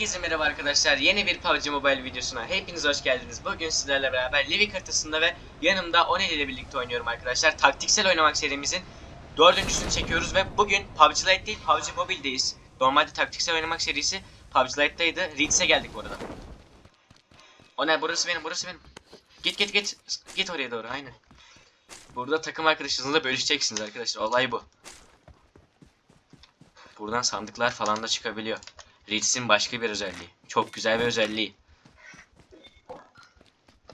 Herkese merhaba arkadaşlar. Yeni bir PUBG Mobile videosuna hepiniz hoş geldiniz. Bugün sizlerle beraber Livik haritasında ve yanımda Onel ile birlikte oynuyorum arkadaşlar. Taktiksel oynamak serimizin dördüncüsünü çekiyoruz ve bugün PUBG Lite değil PUBG Mobile'deyiz. Normalde taktiksel oynamak serisi PUBG Lite'daydı. Reeds'e geldik bu arada. Onel burası benim burası benim. Git git git. Git oraya doğru aynen. Burada takım arkadaşınızla bölüşeceksiniz arkadaşlar. Olay bu. Buradan sandıklar falan da çıkabiliyor. Reeds'in başka bir özelliği. Çok güzel bir özelliği.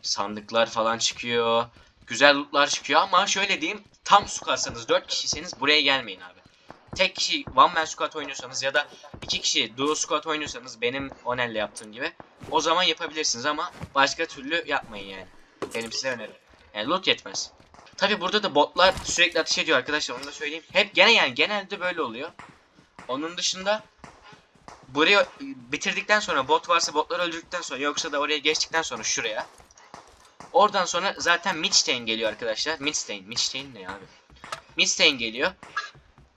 Sandıklar falan çıkıyor. Güzel lootlar çıkıyor ama şöyle diyeyim. Tam squadsanız 4 kişiyseniz buraya gelmeyin abi. Tek kişi one man squad oynuyorsanız ya da iki kişi duo squad oynuyorsanız benim Onel'le yaptığım gibi o zaman yapabilirsiniz ama başka türlü yapmayın yani. Benim size önerim. Yani loot yetmez. Tabi burada da botlar sürekli ateş ediyor arkadaşlar onu da söyleyeyim. Hep gene yani genelde böyle oluyor. Onun dışında burayı bitirdikten sonra bot varsa botları öldürdükten sonra yoksa da oraya geçtikten sonra şuraya. Oradan sonra zaten Midstein geliyor arkadaşlar. Midstein. Midstein ne abi? Midstein geliyor.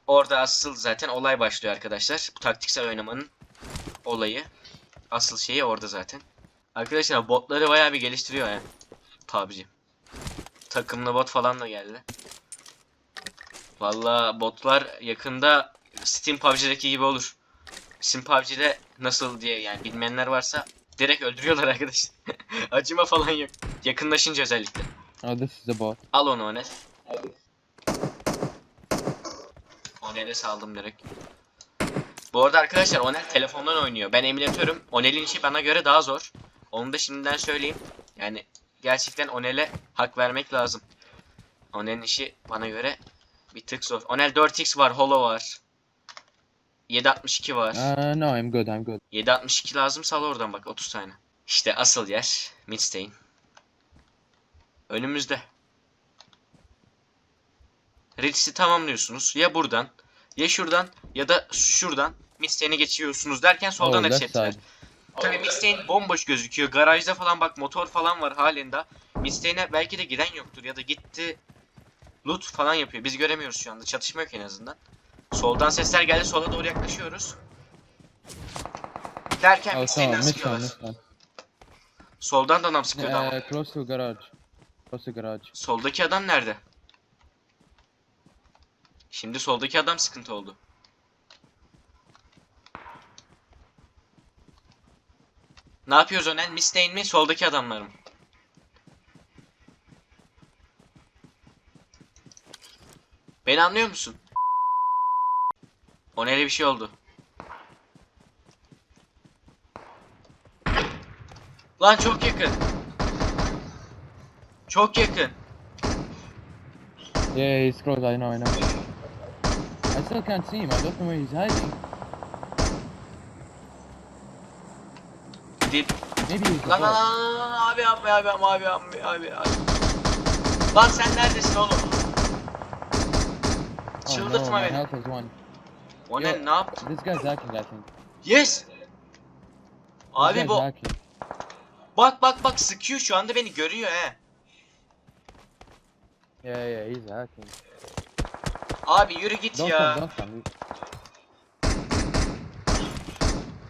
Orada asıl zaten olay başlıyor arkadaşlar. Bu taktiksel oynamanın olayı. Asıl şeyi orada zaten. Arkadaşlar botları bayağı bir geliştiriyor ya. PUBG. Takımlı bot falan da geldi. Valla botlar yakında Steam PUBG'deki gibi olur. Steam PUBG'de nasıl diye yani bilmeyenler varsa direkt öldürüyorlar arkadaşlar. Acıma falan yok. Yakınlaşınca özellikle. İs a bot. Al onu Onel. Onel'e saldım direkt. Bu arada arkadaşlar Onel telefondan oynuyor. Ben emülatörüm. Onel'in işi bana göre daha zor. Onu da şimdiden söyleyeyim. Yani gerçekten Onel'e hak vermek lazım. Onel'in işi bana göre bir tık zor. Onel 4x var, Holo var. 762 var. Uh, no, I'm good, I'm good. 762 lazım sal oradan bak 30 tane. İşte asıl yer Midstein. Önümüzde. Ritz'i tamamlıyorsunuz. Ya buradan ya şuradan ya da şuradan Midstein'e geçiyorsunuz derken soldan Oh, ateş left ettiler. side. Tabii Midstein bomboş gözüküyor. Garajda falan bak motor falan var halinde. Midstein'e belki de giden yoktur ya da gitti loot falan yapıyor. Biz göremiyoruz şu anda. Çatışma yok en azından. Soldan sesler geldi. Sola doğru yaklaşıyoruz. Derken mid sıkıyorlar. one, mid one. Soldan da adam sıkıyordu ama. Uh, close to garage. Close to garage. Soldaki adam nerede? Şimdi soldaki adam sıkıntı oldu. Ne yapıyoruz Önen? Mistein mi? Soldaki adamlar mı? Beni anlıyor musun? Onel'e bir şey oldu. Lan çok yakın. Çok yakın. Yeah, he's close, I know, I know. I still can't see him, I don't know where he's hiding. Dip. Maybe he's Lan lan lan lan lan, abi abi abi abi abi abi abi. Lan sen neredesin oğlum? Oh, Çıldırtma beni. O ne ne yaptın? This guy's hacking, I think. Yes. This Abi guy's bu hacking. bak bak bak sıkıyor şu anda beni görüyor he. Yeah, yeah, he's hacking. Abi yürü git Don't ya. come, don't come.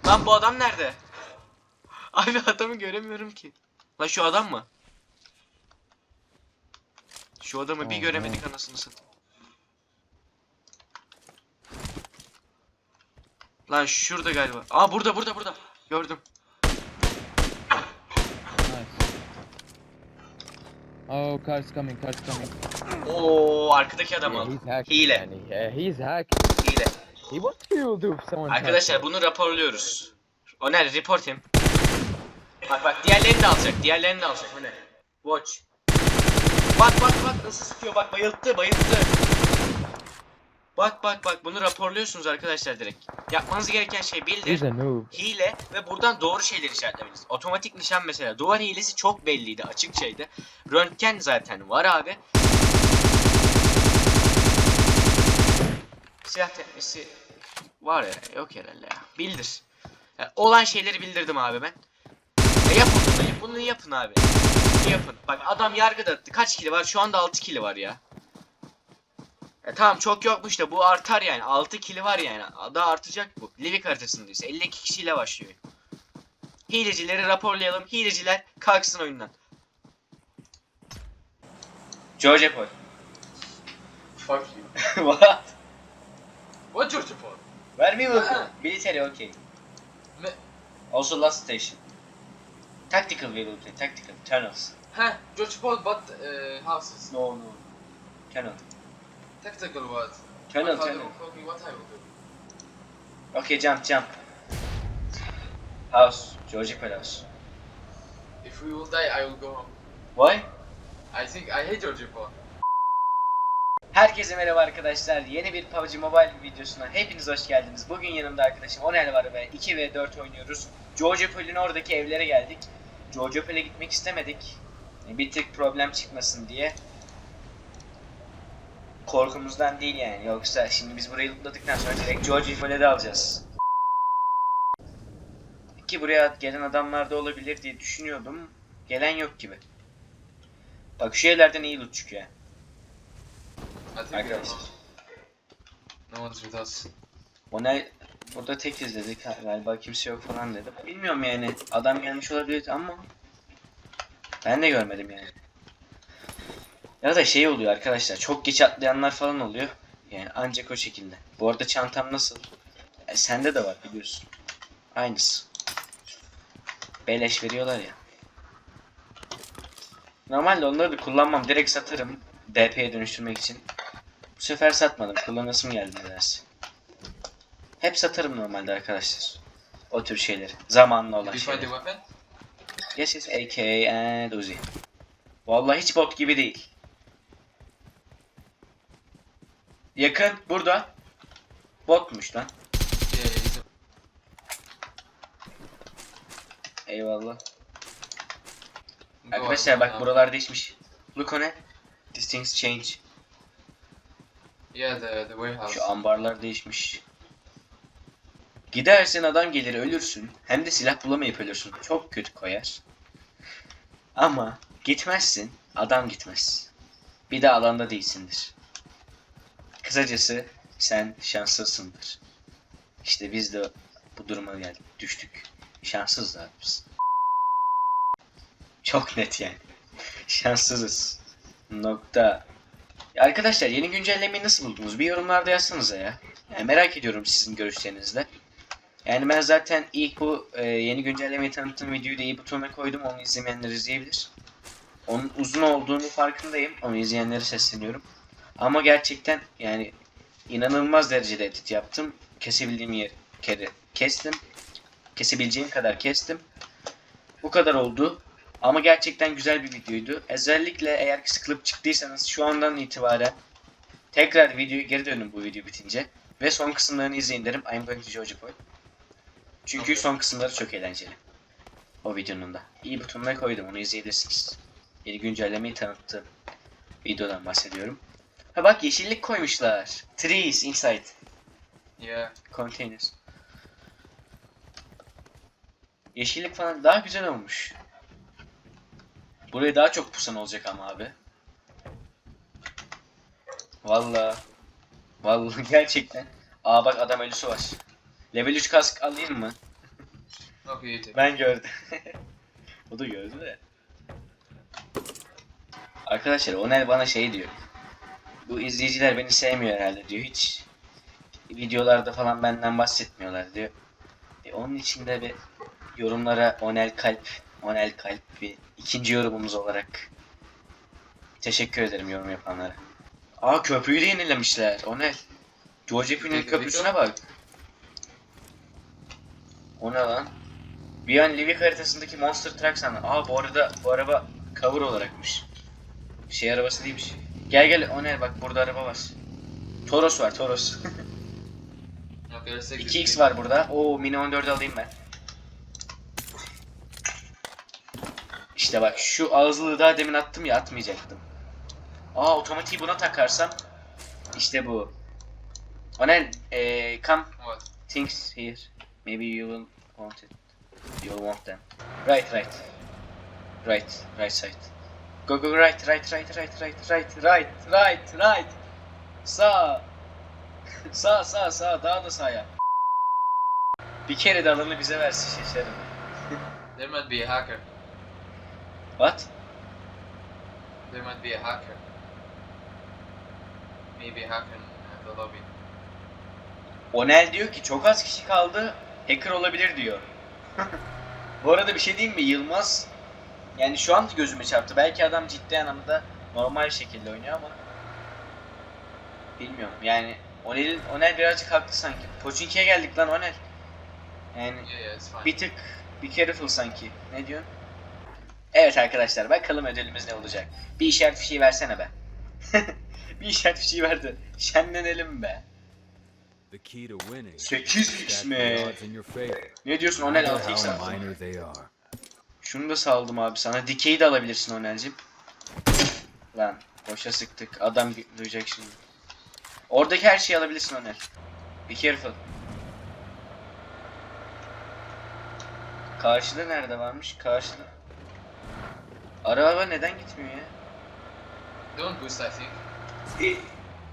Lan bu adam nerede? Abi adamı göremiyorum ki. Lan şu adam mı? Şu adamı bir Oh, göremedik anasını satayım. Lan şurada galiba. Aa burada burada burada. Gördüm. Nice. Oh, car's coming, car's coming. Oo arkadaki adam Yeah, aldı. he's hacking. Hile. man. Yeah, he's hacking. Hile. He what will do if someone Arkadaşlar bunu raporluyoruz. Oner report him. Bak bak diğerlerini de alacak. Diğerlerini de alacak Oner. Watch. Bak bak bak nasıl sıkıyor bak bayılttı bayılttı. Bak bak bak bunu raporluyorsunuz arkadaşlar direkt. Yapmanız gereken şey bildir. Hile ve buradan doğru şeyleri işaretlemeniz. Otomatik nişan mesela. Duvar hilesi çok belliydi açık şeydi. Röntgen zaten var abi. Silah tepmesi var ya yok herhalde ya. Bildir. Ya, olan şeyleri bildirdim abi ben. E yapın bunu, bunu yapın abi. Bunu yapın. Bak adam yargıda kaç kili var? Şu anda 6 kili var ya. E tamam çok yokmuş da bu artar yani. 6 kili var yani. Daha artacak bu. Livik haritasındayız. 52 kişiyle başlıyor. Hilecileri raporlayalım. Hileciler kalksın oyundan. George Paul. Fuck you. What? What Georgia Paul? Where we will Ah. Military okay. Me- Also last station. Tactical we will play. Tactical. Tunnels. Huh? Georgia Paul but uh, houses. No no. Tunnel. Tactical what? Tunnel tunnel. Okay, what I will do? Okay jump jump. House. George Paul house. If we will die, I will go home. Why? I think I hate Georgia Paul. Herkese merhaba arkadaşlar. Yeni bir PUBG Mobile videosuna hepiniz hoş geldiniz. Bugün yanımda arkadaşım Onel var ve 2 ve 4 oynuyoruz. Georgiopol'ün oradaki evlere geldik. Georgiopol'e gitmek istemedik. E, Bir tık problem çıkmasın diye. Korkumuzdan değil yani. Yoksa şimdi biz burayı lootladıktan sonra direkt Georgiopol'e de alacağız. Ki buraya gelen adamlar da olabilir diye düşünüyordum. Gelen yok gibi. Bak şu evlerden iyi loot çıkıyor. I think we are Arkadaşlar. one's with us. Ona burada tek izledik galiba kimse yok falan dedi. Bilmiyorum yani adam gelmiş olabilir ama ben de görmedim yani. Ya da şey oluyor arkadaşlar çok geç atlayanlar falan oluyor. Yani ancak o şekilde. Bu arada çantam nasıl? E, sende de var biliyorsun. Aynısı. Beleş veriyorlar ya. Normalde onları da kullanmam. Direkt satarım. DP'ye dönüştürmek için. Bu sefer satmadım. Kullanasım geldi nedense. Hep satarım normalde arkadaşlar. O tür şeyleri. Zamanla olan şeyleri. Yes yes AK and Uzi. Vallahi hiç bot gibi değil. Yakın burada. Botmuş lan. Eyvallah. Arkadaşlar bak buralar değişmiş. Look on it. These things change. Yeah, the, the warehouse. Şu ambarlar değişmiş. Gidersin adam gelir ölürsün. Hem de silah bulamayıp ölürsün. Çok kötü koyar. Ama gitmezsin. Adam gitmez. Bir de alanda değilsindir. Kısacası sen şanslısındır. İşte biz de bu duruma geldik. Düştük. Şanssızlar biz. Çok net yani. Şanssızız. Nokta. Arkadaşlar yeni güncellemeyi nasıl buldunuz? Bir yorumlarda yazsanıza ya. Yani merak ediyorum sizin görüşlerinizle. Yani ben zaten ilk bu e, yeni güncellemeyi tanıttığım videoyu da iyi butonuna koydum. Onu izlemeyenler izleyebilir. Onun uzun olduğunu farkındayım. Onu izleyenlere sesleniyorum. Ama gerçekten yani inanılmaz derecede edit yaptım. Kesebildiğim yer kere kestim. Kesebileceğim kadar kestim. Bu kadar oldu. Ama gerçekten güzel bir videoydu. Özellikle eğer ki sıkılıp çıktıysanız şu andan itibaren tekrar videoyu geri dönün bu video bitince. Ve son kısımlarını izleyin derim. I'm going to Georgia Boy. Çünkü son kısımları çok eğlenceli. O videonun da. İyi butonuna koydum onu izleyebilirsiniz. Yeni güncellemeyi tanıttığım videodan bahsediyorum. Ha bak yeşillik koymuşlar. Trees inside Yeah. containers. Yeşillik falan daha güzel olmuş. Buraya daha çok pusan olacak ama abi. Valla. Vallahi gerçekten. Aa bak adam ölüsü var. Level 3 kask alayım mı? You take. Ben gördüm. o da gördü de. Arkadaşlar Onel bana şey diyor. Bu izleyiciler beni sevmiyor herhalde diyor. Hiç videolarda falan benden bahsetmiyorlar diyor. E, onun için de bir yorumlara Onel kalp, Onel kalp bir ikinci yorumumuz olarak teşekkür ederim yorum yapanlara. Aa köprüyü de yenilemişler. Onel. George Peki, köprüsüne bak. O ne lan? Bir an Livik haritasındaki Monster Truck sandım. Aa bu arada bu araba cover olarakmış. Şey arabası değilmiş. Gel gel o ne bak burada araba var. Toros var Toros. This 2x thing. var burada. Oo mini 14 alayım ben. İşte bak şu ağızlığı daha demin attım ya atmayacaktım. Aa otomatiği buna takarsam işte bu. O ne? Eee come What? things here. Maybe you will want it. You will want them. Right, right. Right, right side. Go go right, right, right, right, right, right, right, right, right. Sağ. sağ, sağ, sağ. Daha da sağa. Bir kere de alanı bize versin şaşarım. There might be a hacker. What? There might be a hacker. Maybe a hacker in the lobby. Onel diyor ki çok az kişi kaldı. Hacker olabilir diyor. Bu arada bir şey diyeyim mi? Yılmaz yani şu an gözüme çarptı. Belki adam ciddi anlamda normal şekilde oynuyor ama bilmiyorum. Yani Onel Onel birazcık haklı sanki. Pochinki'ye geldik lan Onel. Yani yeah, bir tık bir careful sanki. Ne diyorsun? Evet arkadaşlar bakalım ödülümüz ne olacak. Bir işaret fişeği versene be. bir işaret fişeği verdi. Şenlenelim be. 8x mi? Ne diyorsun Onel 6x şunu da saldım abi sana. Dikeyi de alabilirsin Onel'cim. Lan boşa sıktık. Adam duyacak şimdi. Oradaki her şeyi alabilirsin Onel. Be careful. Karşıda nerede varmış? Karşıda. Araba neden gitmiyor ya? Don't boost, I think.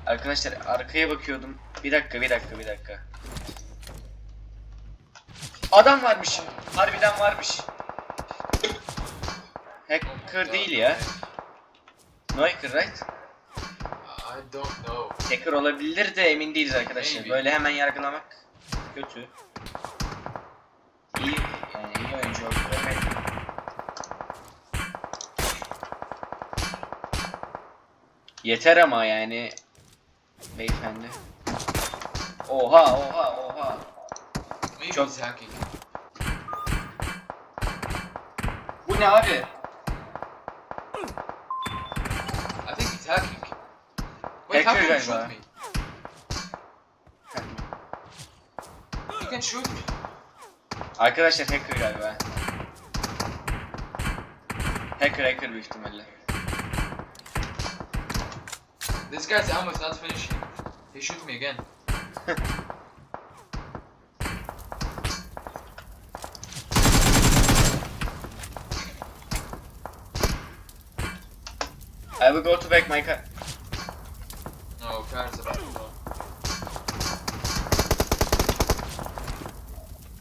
Arkadaşlar arkaya bakıyordum. Bir dakika bir dakika bir dakika. Adam varmış. Harbiden varmış. Hacker değil ya. No hacker right? I don't know. Hacker olabilir de emin değiliz arkadaşlar. Maybe. Böyle hemen yargılamak kötü. İyi yani iyi oyuncu oldu. Yeter ama yani beyefendi. Oha oha oha. Maybe Çok-. Bu ne abi? How can you shoot me? You can shoot me. Arkadaşlar hacker galiba. Hacker hacker büyük ihtimalle. This guy's ammo is not finishing. He shoot me again. I will go to back my car. To blow.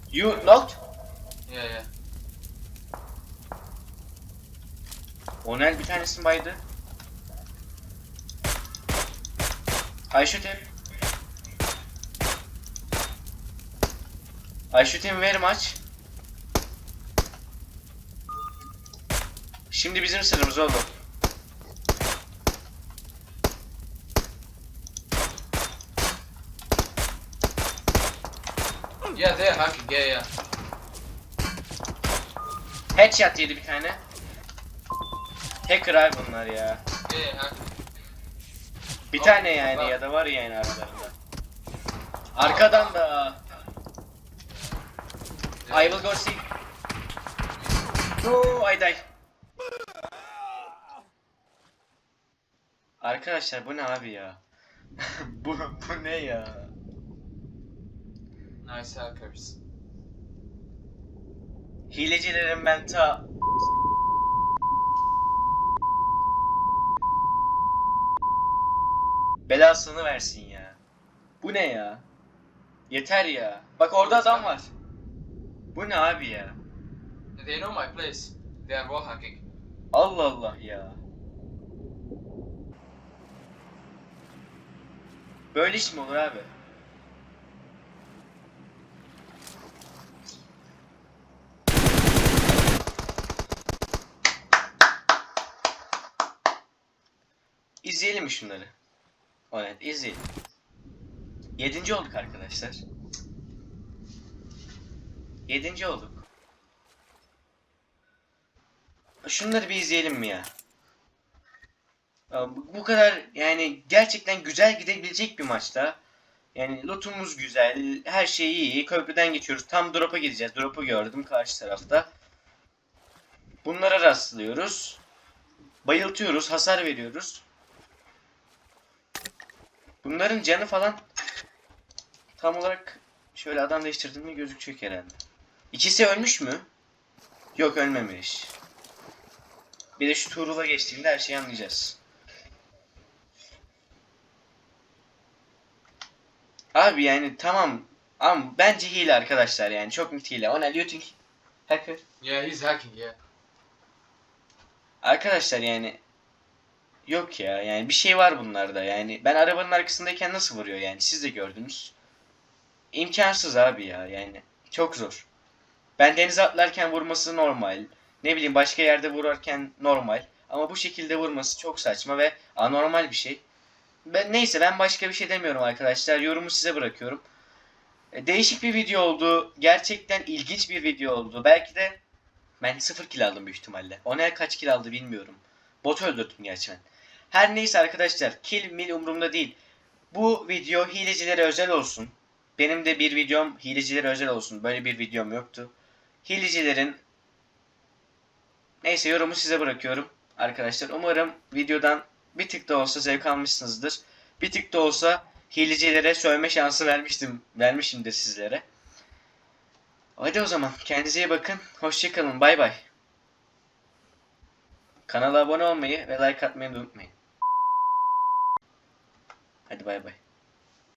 You knocked? Yeah, yeah. Onel bir tanesini baydı. I shoot him. I shoot him very much. Şimdi bizim sıramız oldu. Yeah, they're hacking. Yeah, yeah. Headshot yedi bir tane. Hacker abi bunlar ya. Yeah, hacking. Bir Abi, tane yani bak. ya da var yani aralarında. Arkadan da. I will go see. No, I die. Arkadaşlar bu ne abi ya? bu bu ne ya? Nice hackers. Hilecilerin ben ta belasını versin ya. Bu ne ya? Yeter ya. Bak orada adam var. Bu ne abi ya? They know my place. They are wall hacking. Allah Allah ya. Böyle iş mi olur abi? İzleyelim mi şunları? Evet izleyelim. Yedinci olduk arkadaşlar. Yedinci olduk. Şunları bir izleyelim mi ya? Bu kadar yani gerçekten güzel gidebilecek bir maçta. Yani lootumuz güzel, her şey iyi. Köprüden geçiyoruz. Tam drop'a gideceğiz. Drop'u gördüm karşı tarafta. Bunlara rastlıyoruz. Bayıltıyoruz, hasar veriyoruz. Bunların canı falan tam olarak şöyle adam değiştirdim mi gözükecek herhalde. İkisi ölmüş mü? Yok ölmemiş. Bir de şu Tuğrul'a geçtiğinde her şeyi anlayacağız. Abi yani tamam ama bence hile arkadaşlar yani çok net hile. Onel you think? Hacker. Yeah, he's hacking. Yeah. Arkadaşlar yani yok ya yani bir şey var bunlarda yani ben arabanın arkasındayken nasıl vuruyor yani siz de gördünüz. İmkansız abi ya yani çok zor. Ben denize atlarken vurması normal. Ne bileyim başka yerde vurarken normal. Ama bu şekilde vurması çok saçma ve anormal bir şey. Ben neyse ben başka bir şey demiyorum arkadaşlar. Yorumu size bırakıyorum. E, Değişik bir video oldu. Gerçekten ilginç bir video oldu. Belki de ben sıfır kill aldım büyük ihtimalle. Ona kaç kill aldı bilmiyorum. Bot öldürdüm gerçi. Her neyse arkadaşlar kill mil umurumda değil. Bu video hilecilere özel olsun. Benim de bir videom hilecilere özel olsun. Böyle bir videom yoktu. Hilecilerin neyse yorumu size bırakıyorum arkadaşlar. Umarım videodan bir tık da olsa zevk almışsınızdır. Bir tık da olsa hilecilere sövme şansı vermiştim, vermişimdir sizlere. Hadi o zaman kendinize iyi bakın. Hoşçakalın. Bay bay. Kanala abone olmayı ve like atmayı unutmayın. Hadi bay bay.